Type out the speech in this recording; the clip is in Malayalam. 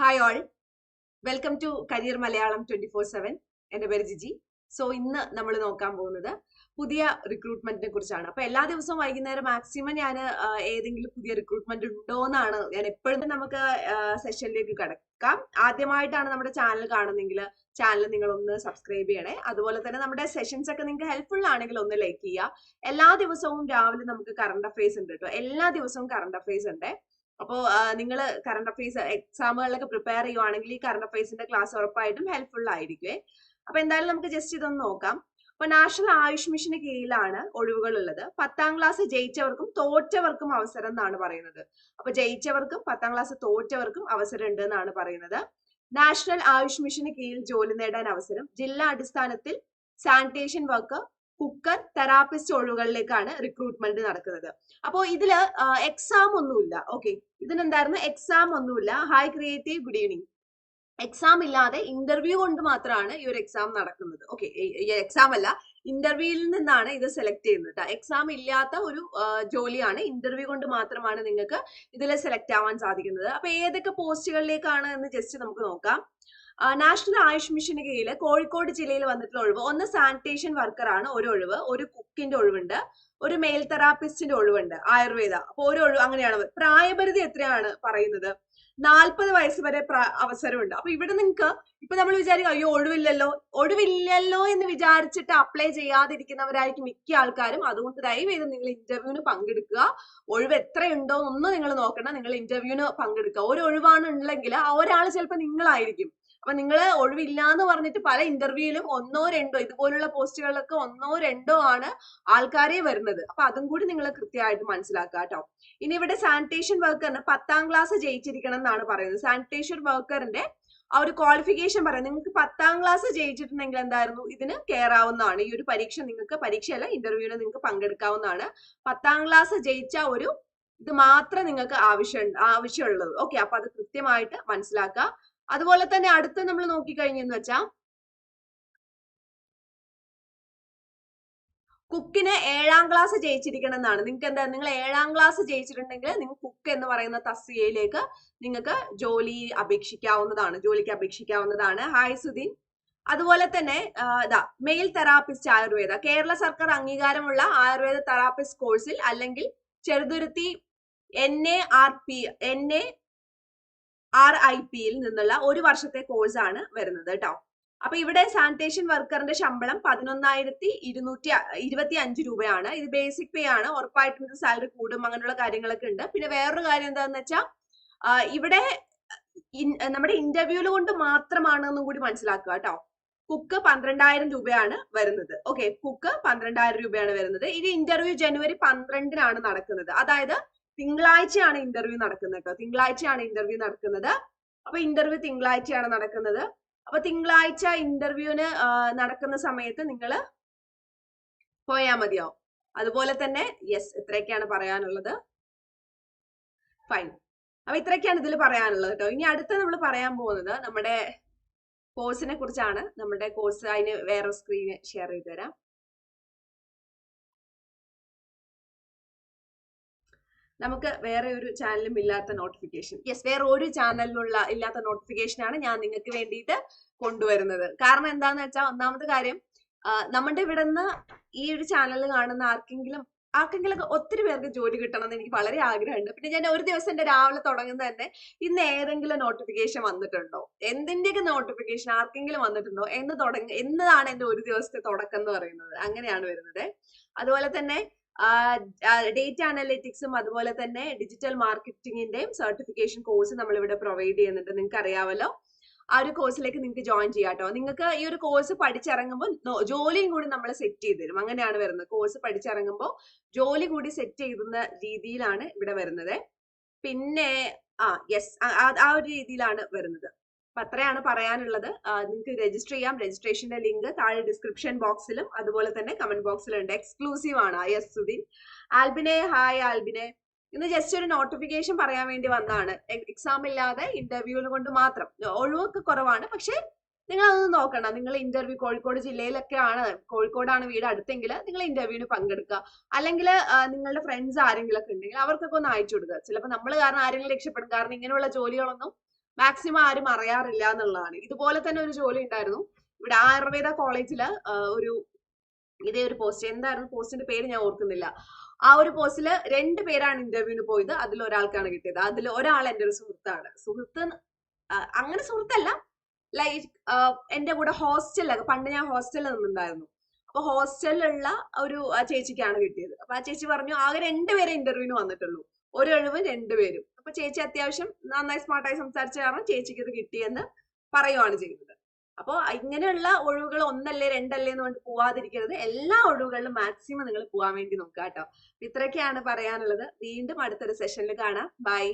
Hi all welcome to career Malayalam twenty four seven എന്റെ പേര് ജിജി. സോ ഇന്ന് നമ്മൾ നോക്കാൻ പോകുന്നത് പുതിയ റിക്രൂട്ട്മെന്റിനെ കുറിച്ചാണ്. അപ്പൊ എല്ലാ ദിവസവും വൈകുന്നേരം മാക്സിമം ഞാൻ ഏതെങ്കിലും പുതിയ റിക്രൂട്ട്മെന്റ് ഉണ്ടോ എന്നാണ് ഞാൻ എപ്പോഴും നമുക്ക് സെഷനിലേക്ക് കിടക്കാം. ആദ്യമായിട്ടാണ് നമ്മുടെ ചാനൽ കാണുന്നെങ്കിൽ ചാനൽ നിങ്ങൾ ഒന്ന് സബ്സ്ക്രൈബ് ചെയ്യണേ. അതുപോലെ തന്നെ നമ്മുടെ സെഷൻസ് ഒക്കെ നിങ്ങൾക്ക് ഹെൽപ്ഫുൾ ആണെങ്കിൽ ഒന്ന് ലൈക്ക് ചെയ്യുക. എല്ലാ ദിവസവും രാവിലെ നമുക്ക് കറണ്ട് അഫയേഴ്സ് ഉണ്ട് കേട്ടോ. എല്ലാ ദിവസവും കറണ്ട് അഫയേഴ്സ് ഉണ്ട്. അപ്പോൾ നിങ്ങൾ കറണ്ട് അഫയേഴ്സ് എക്സാമുകളിലൊക്കെ പ്രിപ്പയർ ചെയ്യുവാണെങ്കിൽ ഈ കറണ്ട് അഫയേഴ്സിന്റെ ക്ലാസ് ഉറപ്പായിട്ടും ഹെൽപ്ഫുൾ ആയിരിക്കുമേ അപ്പൊ എന്തായാലും നമുക്ക് ജസ്റ്റ് ഇതൊന്ന് നോക്കാം. അപ്പൊ നാഷണൽ ആയുഷ് മിഷന് കീഴിലാണ് ഒഴിവുകൾ ഉള്ളത്. പത്താം ക്ലാസ് ജയിച്ചവർക്കും തോറ്റവർക്കും അവസരം എന്നാണ് പറയുന്നത്. അപ്പൊ ജയിച്ചവർക്കും പത്താം ക്ലാസ് തോറ്റവർക്കും അവസരം ഉണ്ട് എന്നാണ് പറയുന്നത്. നാഷണൽ ആയുഷ് മിഷന് കീഴിൽ ജോലി നേടാൻ അവസരം ജില്ലാ അടിസ്ഥാനത്തിൽ സാനിറ്റേഷൻ വർക്കർ കുക്കർ തെറാപ്പിസ്റ്റ് ഓളുകളിലേക്കാണ് റിക്രൂട്ട്മെന്റ് നടക്കുന്നത്. അപ്പോൾ ഇതിൽ എക്സാം ഒന്നുമില്ല. ഓക്കെ ഇതിനെന്തായിരുന്നു? എക്സാം ഒന്നുമില്ല. Hi creative good evening exam ഇല്ലാതെ ഇന്റർവ്യൂ കൊണ്ട് മാത്രമാണ് ഈ ഒരു എക്സാം നടക്കുന്നത്. ഓക്കെ എക്സാം അല്ല ഇന്റർവ്യൂവിൽ നിന്നാണ് ഇത് സെലക്ട് ചെയ്യുന്നത് എക്സാം ഇല്ലാത്ത ഒരു ജോലിയാണ് ഇന്റർവ്യൂ കൊണ്ട് മാത്രമാണ് നിങ്ങൾക്ക് ഇതിൽ സെലക്ട് ആവാൻ സാധിക്കുന്നത്. അപ്പൊ ഏതൊക്കെ പോസ്റ്റുകളിലേക്കാണ് എന്ന് ജസ്റ്റ് നമുക്ക് നോക്കാം. നാഷണൽ ആയുഷ് മിഷന് കീഴിൽ കോഴിക്കോട് ജില്ലയിൽ വന്നിട്ടുള്ള ഒഴിവ്. ഒന്ന് സാനിറ്റേഷൻ വർക്കറാണ് ഒരു ഒഴിവ് ഒരു കുക്കിന്റെ ഒഴിവുണ്ട് ഒരു മെയിൽ തെറാപ്പിസ്റ്റിന്റെ ഒഴിവുണ്ട് ആയുർവേദ. അപ്പൊ ഒരു ഒഴിവ് അങ്ങനെയാണ്. പ്രായപരിധി എത്രയാണ് പറയുന്നത്? നാൽപ്പത് വയസ്സ് വരെ അവസരമുണ്ട്. അപ്പൊ ഇവിടെ നിങ്ങൾക്ക് ഇപ്പൊ നമ്മൾ വിചാരിക്കും അയ്യോ ഒഴിവില്ലല്ലോ. ഒഴിവില്ലല്ലോ എന്ന് വിചാരിച്ചിട്ട് അപ്ലൈ ചെയ്യാതിരിക്കുന്നവരായിരിക്കും മിക്ക ആൾക്കാരും. അതുകൊണ്ട് ദയവേദം നിങ്ങൾ ഇന്റർവ്യൂവിന് പങ്കെടുക്കുക. ഒഴിവ് എത്രയുണ്ടോ ഒന്നും നിങ്ങൾ നോക്കണം നിങ്ങൾ ഇന്റർവ്യൂവിന് പങ്കെടുക്കുക. ഒരു ഒഴിവാണ് ഉണ്ടെങ്കിൽ ആ ഒരാൾ ചിലപ്പോൾ നിങ്ങളായിരിക്കും. അപ്പൊ നിങ്ങൾ ഒഴിവില്ല എന്ന് പറഞ്ഞിട്ട് പല ഇന്റർവ്യൂയിലും ഒന്നോ രണ്ടോ ഇതുപോലുള്ള പോസ്റ്റുകളിലൊക്കെ ഒന്നോ രണ്ടോ ആണ് ആൾക്കാരെ വരുന്നത്. അപ്പൊ അതും കൂടി നിങ്ങൾ കൃത്യമായിട്ട് മനസ്സിലാക്കുക കേട്ടോ. ഇനി ഇവിടെ സാനിറ്റേഷൻ വർക്കറിന് പത്താം ക്ലാസ് ജയിച്ചിരിക്കണം എന്നാണ് പറയുന്നത്. സാനിറ്റേഷൻ വർക്കറിന്റെ ആ ഒരു ക്വാളിഫിക്കേഷൻ പറയാം നിങ്ങൾക്ക് പത്താം ക്ലാസ് ജയിച്ചിട്ടുണ്ടെങ്കിൽ എന്തായിരുന്നു? ഇതിന് കയറാവുന്നതാണ് ഈ ഒരു പരീക്ഷ നിങ്ങൾക്ക് പരീക്ഷയല്ല ഇന്റർവ്യൂവിന് നിങ്ങൾക്ക് പങ്കെടുക്കാവുന്നതാണ്. പത്താം ക്ലാസ് ജയിച്ച ഒരു ഇത് മാത്രം നിങ്ങൾക്ക് ആവശ്യം ആവശ്യമുള്ളത്. ഓക്കെ അപ്പൊ അത് കൃത്യമായിട്ട് മനസ്സിലാക്കുക. അതുപോലെ തന്നെ അടുത്ത് നമ്മൾ നോക്കിക്കഴിഞ്ഞെന്ന് വെച്ചാൽ കുക്കിന് ഏഴാം ക്ലാസ് ജയിച്ചിരിക്കണം എന്നാണ് നിങ്ങൾക്ക് എന്താ നിങ്ങൾ ഏഴാം ക്ലാസ് ജയിച്ചിട്ടുണ്ടെങ്കിൽ നിങ്ങൾ കുക്ക് എന്ന് പറയുന്ന തസ്തികയിലേക്ക് നിങ്ങൾക്ക് ജോലി അപേക്ഷിക്കാവുന്നതാണ് ജോലിക്ക് അപേക്ഷിക്കാവുന്നതാണ്. ഹായ് സുധീൻ അതുപോലെ തന്നെ ഇതാ മെയിൽ തെറാപ്പിസ്റ്റ് ആയുർവേദ. കേരള സർക്കാർ അംഗീകാരമുള്ള ആയുർവേദ തെറാപ്പിസ്റ്റ് കോഴ്സിൽ അല്ലെങ്കിൽ Cheruthuruthy N A R P N A R I പിയിൽ നിന്നുള്ള ഒരു വർഷത്തെ കോഴ്സ് ആണ് വരുന്നത് കേട്ടോ അപ്പൊ ഇവിടെ സാനിറ്റേഷൻ വർക്കറിന്റെ ശമ്പളം പതിനൊന്നായിരത്തി ഇരുന്നൂറ്റി ഇരുപത്തി അഞ്ച് രൂപയാണ്. ഇത് ബേസിക് പേ ആണ്. ഉറപ്പായിട്ടും ഇത് സാലറി കൂടും അങ്ങനെയുള്ള കാര്യങ്ങളൊക്കെ ഉണ്ട്. പിന്നെ വേറൊരു കാര്യം എന്താണെന്ന് വെച്ചാൽ ഇവിടെ നമ്മുടെ ഇന്റർവ്യൂൽ കൊണ്ട് മാത്രമാണ് എന്നും കൂടി മനസ്സിലാക്കുക കേട്ടോ കുക്ക് പന്ത്രണ്ടായിരം രൂപയാണ് വരുന്നത്. ഓക്കെ കുക്ക് പന്ത്രണ്ടായിരം രൂപയാണ് വരുന്നത്. ഇത് ഇന്റർവ്യൂ ജനുവരി പന്ത്രണ്ടിനാണ് നടക്കുന്നത്. അതായത് തിങ്കളാഴ്ചയാണ് ഇന്റർവ്യൂ നടക്കുന്നത് കേട്ടോ തിങ്കളാഴ്ചയാണ് ഇന്റർവ്യൂ നടക്കുന്നത്. അപ്പൊ ഇന്റർവ്യൂ തിങ്കളാഴ്ചയാണ് നടക്കുന്നത്. അപ്പൊ തിങ്കളാഴ്ച ഇന്റർവ്യൂവിന് നടക്കുന്ന സമയത്ത് നിങ്ങൾ പോയാൽ മതിയാവും. അതുപോലെ തന്നെ യെസ് ഇത്രയൊക്കെയാണ് പറയാനുള്ളത്. ഫൈൻ അപ്പൊ ഇത്രയൊക്കെയാണ് ഇതിൽ പറയാനുള്ളത് കേട്ടോ ഇനി അടുത്ത നമ്മൾ പറയാൻ പോകുന്നത് നമ്മുടെ കോഴ്സിനെ കുറിച്ചാണ്. നമ്മുടെ കോഴ്സ് അതിന് വേറെ സ്ക്രീന് ഷെയർ ചെയ്തു തരാം നമുക്ക് വേറെ ഒരു ചാനലും ഇല്ലാത്ത നോട്ടിഫിക്കേഷൻ യെസ് വേറെ ഒരു ചാനലിലുള്ള ഇല്ലാത്ത നോട്ടിഫിക്കേഷൻ ആണ് ഞാൻ നിങ്ങൾക്ക് വേണ്ടിയിട്ട് കൊണ്ടുവരുന്നത്. കാരണം എന്താന്ന് വെച്ചാൽ ഒന്നാമത്തെ കാര്യം നമ്മുടെ ഇവിടെ നിന്ന് ഈ ഒരു ചാനൽ കാണുന്ന ആർക്കെങ്കിലും ആർക്കെങ്കിലും ഒത്തിരി പേർക്ക് ജോലി കിട്ടണം എന്ന് എനിക്ക് വളരെ ആഗ്രഹമുണ്ട്. പിന്നെ ഞാൻ ഒരു ദിവസം എന്റെ രാവിലെ തുടങ്ങുന്നത് തന്നെ ഇന്ന് ഏതെങ്കിലും നോട്ടിഫിക്കേഷൻ വന്നിട്ടുണ്ടോ? എന്തിന്റെയൊക്കെ നോട്ടിഫിക്കേഷൻ ആർക്കെങ്കിലും വന്നിട്ടുണ്ടോ? എന്ന് തുടങ്ങി എന്നതാണ് എന്റെ ഒരു ദിവസത്തെ തുടക്കം എന്ന് പറയുന്നത്. അങ്ങനെയാണ് വരുന്നത്. അതുപോലെ തന്നെ ഡേറ്റ അനലിറ്റിക്സും അതുപോലെ തന്നെ ഡിജിറ്റൽ മാർക്കറ്റിംഗിന്റെയും സർട്ടിഫിക്കേഷൻ കോഴ്സ് നമ്മൾ ഇവിടെ പ്രൊവൈഡ് ചെയ്യുന്നുണ്ട്. നിങ്ങൾക്ക് അറിയാമല്ലോ ആ ഒരു കോഴ്സിലേക്ക് നിങ്ങൾക്ക് ജോയിൻ ചെയ്യാം കേട്ടോ നിങ്ങൾക്ക് ഈ ഒരു കോഴ്സ് പഠിച്ചിറങ്ങുമ്പോൾ ജോലിയും കൂടി നമ്മൾ സെറ്റ് ചെയ്ത് തരും. അങ്ങനെയാണ് വരുന്നത്. കോഴ്സ് പഠിച്ചിറങ്ങുമ്പോൾ ജോലി കൂടി സെറ്റ് ചെയ്യുന്ന രീതിയിലാണ് ഇവിടെ വരുന്നത്. പിന്നെ ആ യെസ് ആ ഒരു രീതിയിലാണ് വരുന്നത്. അപ്പൊ അത്രയാണ് പറയാനുള്ളത്. നിങ്ങൾക്ക് രജിസ്റ്റർ ചെയ്യാം. രജിസ്ട്രേഷന്റെ ലിങ്ക് താഴെ ഡിസ്ക്രിപ്ഷൻ ബോക്സിലും അതുപോലെ തന്നെ കമന്റ് ബോക്സിലും ഉണ്ട്. എക്സ്ക്ലൂസീവ് ആണ്. യെസ് സുധീൻ. ആൽബിനെ ഹായ് ആൽബിനെ. ഇന്ന് ജസ്റ്റ് ഒരു നോട്ടിഫിക്കേഷൻ പറയാൻ വേണ്ടി വന്നതാണ്. എക്സാം ഇല്ലാതെ ഇന്റർവ്യൂവിന് കൊണ്ട് മാത്രം. ഒഴിവൊക്കെ കുറവാണ്. പക്ഷെ നിങ്ങൾ അതൊന്നും നോക്കണം നിങ്ങൾ ഇന്റർവ്യൂ കോഴിക്കോട് ജില്ലയിലൊക്കെ ആണ്. കോഴിക്കോടാണ് വീട് അടുത്തെങ്കിൽ നിങ്ങൾ ഇന്റർവ്യൂവിന് പങ്കെടുക്കുക. അല്ലെങ്കിൽ നിങ്ങളുടെ ഫ്രണ്ട്സ് ആരെങ്കിലും ഒക്കെ ഉണ്ടെങ്കിൽ അവർക്കൊക്കെ ഒന്ന് അയച്ചു കൊടുക്കുക. ചിലപ്പോൾ നമ്മൾ കാരണം ആരെങ്കിലും രക്ഷപ്പെടും. കാരണം ഇങ്ങനെയുള്ള ജോലികളൊന്നും മാക്സിമം ആരും അറിയാറില്ല എന്നുള്ളതാണ്. ഇതുപോലെ തന്നെ ഒരു ജോലി ഉണ്ടായിരുന്നു. ഇവിടെ ആയുർവേദ കോളേജിൽ ഒരു ഇതേ ഒരു പോസ്റ്റ് എന്തായിരുന്നു പോസ്റ്റിന്റെ പേര് ഞാൻ ഓർക്കുന്നില്ല. ആ ഒരു പോസ്റ്റിൽ രണ്ട് പേരാണ് ഇന്റർവ്യൂവിന് പോയത്. അതിൽ ഒരാൾക്കാണ് കിട്ടിയത്. അതിൽ ഒരാൾ എന്റെ ഒരു സുഹൃത്താണ്. സുഹൃത്ത് അങ്ങനെ സുഹൃത്തല്ല. ലൈക്ക് എന്റെ കൂടെ ഹോസ്റ്റലൊക്കെ പണ്ട് ഞാൻ ഹോസ്റ്റലിൽ നിന്നുണ്ടായിരുന്നു അപ്പൊ ഹോസ്റ്റലിലുള്ള ഒരു ചേച്ചിക്കാണ് കിട്ടിയത്. അപ്പൊ ആ ചേച്ചി പറഞ്ഞു ആകെ രണ്ടുപേരെ ഇന്റർവ്യൂവിന് വന്നിട്ടുള്ളൂ. ഒരു ഒഴിവ് രണ്ടുപേരും അപ്പൊ ചേച്ചി അത്യാവശ്യം നന്നായി സ്മാർട്ടായി സംസാരിച്ച കാരണം ചേച്ചിക്ക് ഇത് കിട്ടിയെന്ന് പറയുവാണ് ചെയ്യുന്നത്. അപ്പോൾ ഇങ്ങനെയുള്ള ഒഴിവുകൾ ഒന്നല്ലേ രണ്ടല്ലേ എന്ന് കൊണ്ട് പോവാതിരിക്കരുത്. എല്ലാ ഒഴിവുകളിലും മാക്സിമം നിങ്ങൾ പോകാൻ വേണ്ടി നോക്കുക കേട്ടോ. ഇത്രയൊക്കെയാണ് പറയാനുള്ളത്. വീണ്ടും അടുത്തൊരു സെഷനിൽ കാണാം. ബൈ